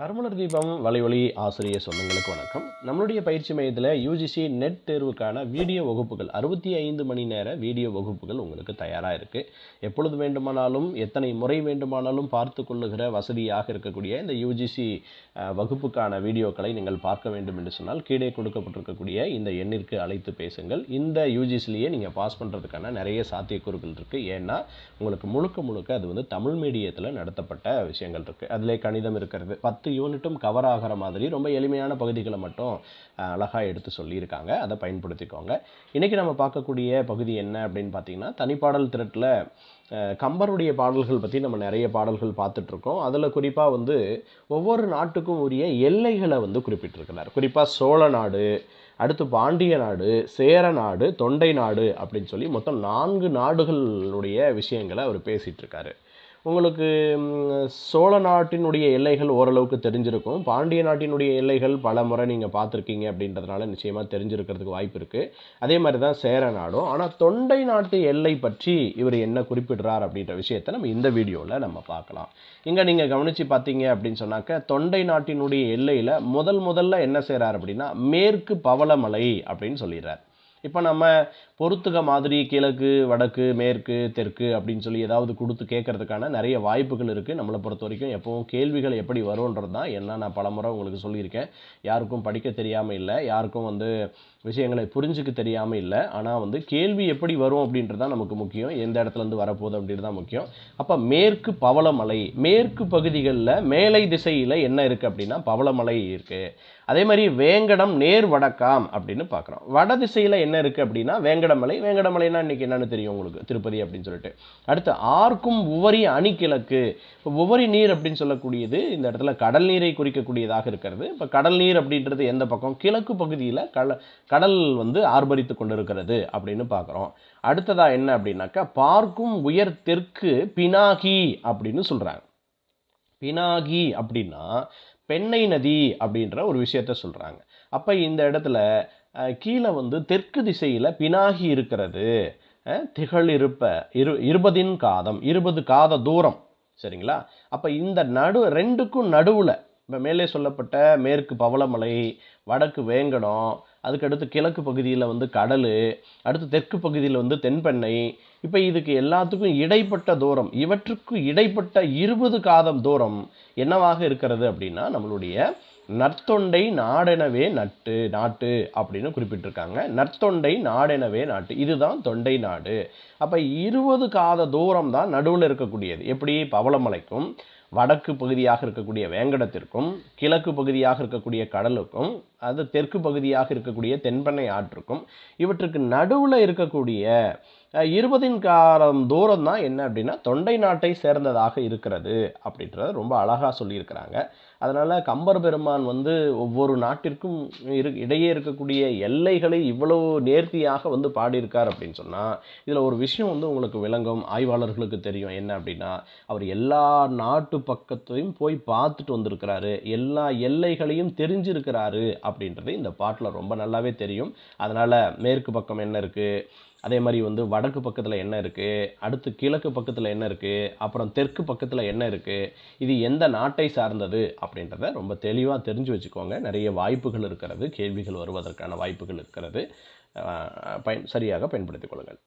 நறுமலர் தீபம் வலைவழி ஆசிரியர் சொந்தங்களுக்கு வணக்கம். நம்மளுடைய பயிற்சி மையத்தில் யூஜிசி நெட் தேர்வுக்கான வீடியோ வகுப்புகள் அறுபத்தி ஐந்து மணி நேர வீடியோ வகுப்புகள் உங்களுக்கு தயாராக இருக்குது எப்பொழுது வேண்டுமானாலும் எத்தனை முறை வேண்டுமானாலும் பார்த்து கொள்ளுகிற வசதியாக இருக்கக்கூடிய இந்த யூஜிசி வகுப்புக்கான வீடியோக்களை நீங்கள் பார்க்க வேண்டும் என்று சொன்னால் கீழே கொடுக்கப்பட்டிருக்கக்கூடிய இந்த எண்ணிற்கு அழைத்து பேசுங்கள். இந்த யூஜிசிலேயே நீங்கள் பாஸ் பண்ணுறதுக்கான நிறைய சாத்தியக்கூறுகள் இருக்குது ஏன்னா உங்களுக்கு முழுக்க முழுக்க அது வந்து தமிழ் மீடியத்தில் நடத்தப்பட்ட விஷயங்கள் இருக்குது அதிலே கணிதம் இருக்கிறது பத்து யூனிட்டும் கவர் ஆகிற மாதிரி ரொம்ப எளிமையான பகுதிகளை மட்டும் அழகாக எடுத்து சொல்லியிருக்காங்க. அதை பயன்படுத்திக்கோங்க. இன்றைக்கி நம்ம பார்க்கக்கூடிய பகுதி என்ன அப்படின்னு பார்த்தீங்கன்னா தனிப்பாடல் திரட்டில் கம்பருடைய பாடல்கள் பற்றி நம்ம நிறைய பாடல்கள் பார்த்துட்ருக்கோம். அதில் குறிப்பாக வந்து ஒவ்வொரு நாட்டுக்கும் உரிய எல்லைகளை வந்து குறிப்பிட்டிருக்கிறார். குறிப்பாக சோழ நாடு அடுத்து பாண்டிய நாடு சேர நாடு தொண்டை நாடு அப்படின்னு சொல்லி மொத்தம் நான்கு நாடுகளுடைய விஷயங்களை அவர் பேசிகிட்ருக்காரு இருக்காரு உங்களுக்கு சோழ நாட்டினுடைய எல்லைகள் ஓரளவுக்கு தெரிஞ்சிருக்கும். பாண்டிய நாட்டினுடைய எல்லைகள் பல முறை நீங்கள் பார்த்துருக்கீங்க அப்படின்றதுனால நிச்சயமாக தெரிஞ்சிருக்கிறதுக்கு வாய்ப்பு இருக்குது அதே மாதிரி தான் சேர நாடும். ஆனால் தொண்டை நாட்டு எல்லை பற்றி இவர் என்ன குறிப்பிடுறார் அப்படின்ற விஷயத்தை நம்ம இந்த வீடியோவில் நம்ம பார்க்கலாம். இங்கே நீங்கள் கவனித்து பார்த்தீங்க அப்படின்னு சொன்னாக்க தொண்டை நாட்டினுடைய எல்லையில் முதல் முதல்ல என்ன செய்கிறார் அப்படின்னா மேற்கு பவளமலை அப்படின்னு சொல்லிடுறார். இப்போ நம்ம பொறுத்துக மாதிரி கிழக்கு வடக்கு மேற்கு தெற்கு அப்படின்னு சொல்லி ஏதாவது கொடுத்து கேட்கறதுக்கான நிறைய வாய்ப்புகள் இருக்குது நம்மளை பொறுத்த வரைக்கும் எப்போவும் கேள்விகள் எப்படி வரும்ன்றது தான் என்ன நான் பலமுறை உங்களுக்கு சொல்லியிருக்கேன். யாருக்கும் படிக்க தெரியாமல் இல்லை யாருக்கும் வந்து விஷயங்களை புரிஞ்சுக்க தெரியாமல் இல்லை. ஆனால் வந்து கேள்வி எப்படி வரும் அப்படின்றது தான் நமக்கு முக்கியம். எந்த இடத்துலேருந்து வரப்போகுது அப்படின்றது தான் முக்கியம். அப்போ மேற்கு பவளமலை மேற்கு பகுதிகளில் மேலை திசையில் என்ன இருக்குது அப்படின்னா பவளமலை இருக்குது அதே மாதிரி வேங்கடம் நேர் வடக்காம் அப்படின்னு பார்க்குறோம். வட திசையில் என்ன இருக்குது அப்படின்னா வேங்கடமலை. வேங்கடமலைனா இன்னைக்கு என்னென்னு தெரியும் உங்களுக்கு? திருப்பதி அப்படின்னு சொல்லிட்டு. அடுத்து ஆர்க்கும் உவரி அணிக்கிழக்கு இப்போ உவரி நீர் அப்படின்னு சொல்லக்கூடியது இந்த இடத்துல கடல் நீரை குறிக்கக்கூடியதாக இருக்கிறது. இப்போ கடல் நீர் அப்படின்றது எந்த பக்கம்? கிழக்கு பகுதியில் கல கடல் வந்து ஆர்ப்பரித்து கொண்டிருக்கிறது அப்படின்னு பார்க்குறோம். அடுத்ததாக என்ன அப்படின்னாக்கா பார்க்கும் உயர் தெற்கு பினாகி அப்படின்னு சொல்கிறாங்க பினாகி அப்படின்னா பெண்ணை நதி அப்படின்ற ஒரு விஷயத்த சொல்கிறாங்க அப்போ இந்த இடத்துல கீழே வந்து தெற்கு திசையில் பினாகி இருக்கிறது. அஹ், திகழ் இருப்ப இரு இருபதின் காதம் இருபது காத தூரம். சரிங்களா? அப்போ இந்த நடு ரெண்டுக்கும் நடுவில் இப்போ மேலே சொல்லப்பட்ட மேற்கு பவளமலை வடக்கு வேங்கடம் அதுக்கடுத்து கிழக்கு பகுதியில் வந்து கடல் அடுத்து தெற்கு பகுதியில் வந்து தென்பெண்ணை. இப்போ இதுக்கு எல்லாத்துக்கும் இடைப்பட்ட தூரம் இவற்றுக்கு இடைப்பட்ட இருபது காதம் தூரம் என்னவாக இருக்கிறது அப்படின்னா நம்மளுடைய நற்தொண்டை நாடெனவே நட்டு நாட்டு அப்படின்னு குறிப்பிட்டிருக்காங்க. நற்தொண்டை நாடெனவே நாட்டு. இதுதான் தொண்டை நாடு. அப்போ இருபது காத தூரம் தான் நடுவில் இருக்கக்கூடியது. எப்படி? பவளமலைக்கும். வடக்கு பகுதியாக இருக்கக்கூடிய வேங்கடத்திற்கும் கிழக்கு பகுதியாக இருக்கக்கூடிய கடலுக்கும் அது தெற்கு பகுதியாக இருக்கக்கூடிய தென்பெண்ணை ஆற்றுக்கும் இவற்றுக்கு நடுவில் இருக்கக்கூடிய இருபதின் காலம் தூரம் தான் என்ன அப்படின்னா தொண்டை நாட்டை சேர்ந்ததாக இருக்கிறது அப்படின்றத ரொம்ப அழகாக சொல்லியிருக்கிறாங்க. அதனால் கம்பர் பெருமான் வந்து ஒவ்வொரு நாட்டிற்கும் இரு இடையே இருக்கக்கூடிய எல்லைகளை இவ்வளவு நேர்த்தியாக வந்து பாடியிருக்கார் அப்படின்னு சொன்னால் இதில் ஒரு விஷயம் வந்து உங்களுக்கு விளங்கும் ஆய்வாளர்களுக்கு தெரியும். என்ன அப்படின்னா அவர் எல்லா நாட்டு பக்கத்தையும் போய் பார்த்துட்டு வந்திருக்கிறாரு. எல்லா எல்லைகளையும் தெரிஞ்சிருக்கிறாரு அப்படின்றது இந்த பாட்டில் ரொம்ப நல்லாவே தெரியும். அதனால் மேற்கு பக்கம் என்ன இருக்குது அதே மாதிரி வந்து வடக்கு பக்கத்தில் என்ன இருக்குது அடுத்து கிழக்கு பக்கத்தில் என்ன இருக்குது அப்புறம் தெற்கு பக்கத்தில் என்ன இருக்குது இது எந்த நாட்டை சார்ந்தது அப்படின்றத ரொம்ப தெளிவாக தெரிஞ்சு வச்சுக்கோங்க. நிறைய வாய்ப்புகள் இருக்கிறது. கேள்விகள் வருவதற்கான வாய்ப்புகள் இருக்கிறது. பயன் சரியாக பயன்படுத்திக் கொள்ளுங்கள்.